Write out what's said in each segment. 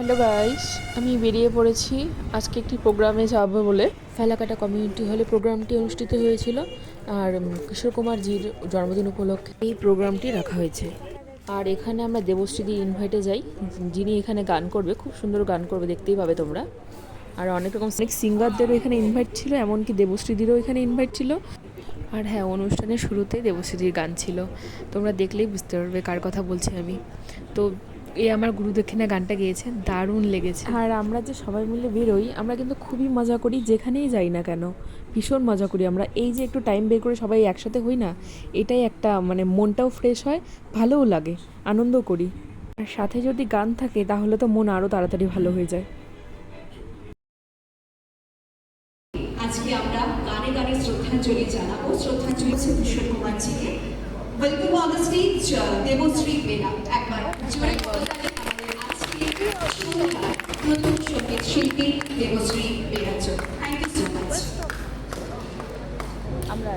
Hello guys আমি বেরিয়ে পড়েছি। আজকে একটি প্রোগ্রামে যাব বলে। ফেলাকাটা কমিউনিটি হলে প্রোগ্রামটি অনুষ্ঠিত হয়েছিল আর কিশোর কুমার জির জন্মদিন উপলক্ষে এই প্রোগ্রামটি রাখা হয়েছে। আর এখানে আমরা দেবশ্রীদি ইনভাইটে যাই। যিনি এখানে গান করবে, খুব সুন্দর গান করবে, দেখতেই পাবে তোমরা। আর অনেক রকম অনেক সিঙ্গারদেরও এখানে ইনভাইট ছিল, এমনকি দেবশ্রীদিরও এখানে ইনভাইট ছিল। আর হ্যাঁ অনুষ্ঠানের শুরুতেই দেবশ্রীদির গান ছিল। তোমরা দেখলেই বুঝতে পারবে কার কথা বলছি আমি। তো এই আমার গুরু দক্ষিণা গানটা গেয়েছে দারুণ লেগেছে। আর আমরা যে সবাই মিলে বেরোই আমরা কিন্তু খুবই মজা করি যেখানেই যাই না কেন। ভীষণ মজা করি আমরা। এই যে একটু টাইম বের করে সবাই একসাথে হই না এটাই একটা মানে মনটাও ফ্রেশ হয় ভালোও লাগে আনন্দ করি। আর সাথে যদি গান থাকে তাহলে তো মন আরও তাড়াতাড়ি ভালো হয়ে যায়। আজকে আমরা গানে গানে শ্রদ্ধাঞ্জলি জানাব। শ্রদ্ধাঞ্জলি হচ্ছে কিশোর কুমারজিকে welcome on the stage Debashri বেলা একবার জোরে করতালি আমাদের আজকে সন্ধ্যার নতুন সঙ্গীত শিল্পী দেবশ্রী বেলার জন্য থ্যাংক ইউ সো মাচ আমরা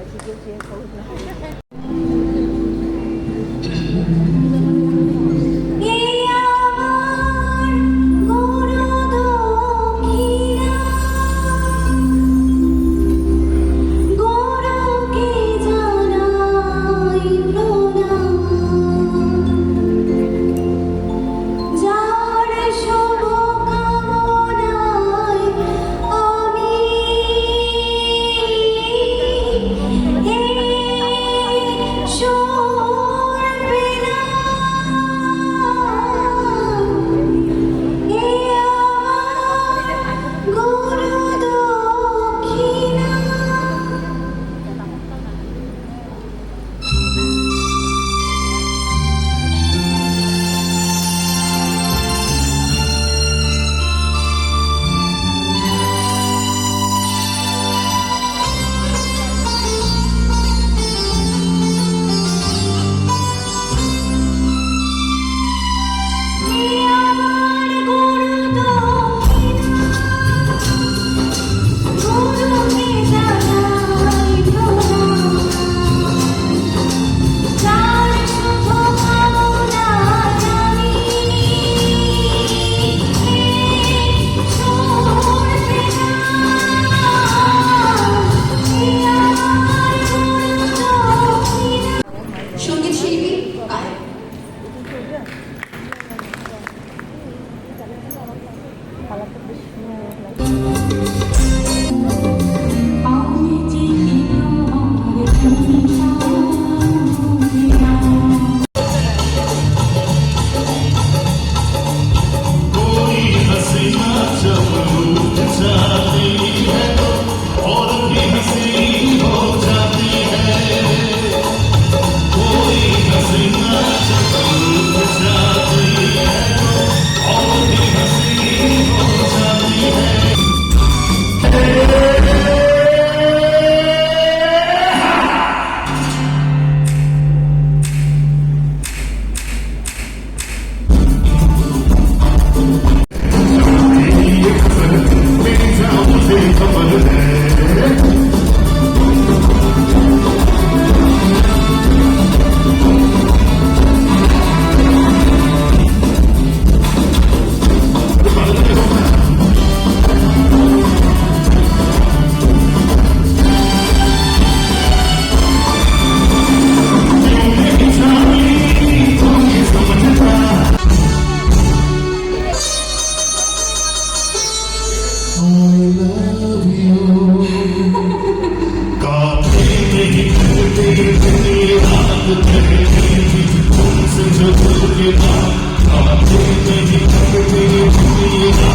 Thank you.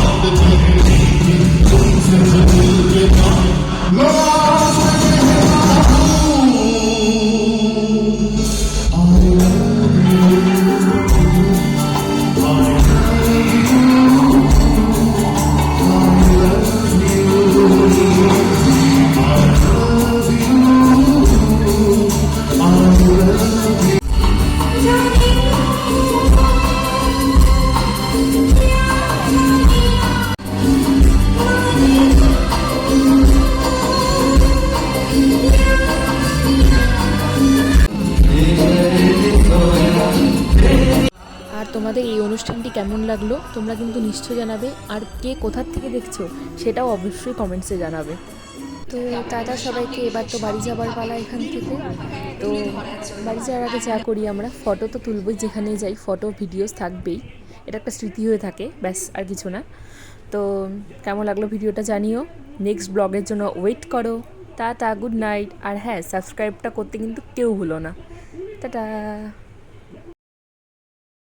কেমন লাগল, তোমরা কিন্তু নিশ্চয় জানাবে। আর কে কোথার থেকে দেখছ, সেটাও অবশ্যই কমেন্টসে জানাবে। তো টাটা সবাইকে, এবার তো বাড়ি যাবার পালা এখান থেকে। তো বাড়ি যাওয়ার আগে যা করি আমরা ফটো তো তুলবই যেখানেই যাই ফটো ভিডিওস থাকবেই। এটা একটা স্মৃতি হয়ে থাকে, ব্যাস, আর কিছু না। তো কেমন লাগল ভিডিওটা জানিও। নেক্সট ব্লগের জন্য ওয়েট করো। টাটা গুড নাইট আর হ্যাঁ সাবস্ক্রাইবটা করতে কিন্তু কেউ ভুলো না। টাটা।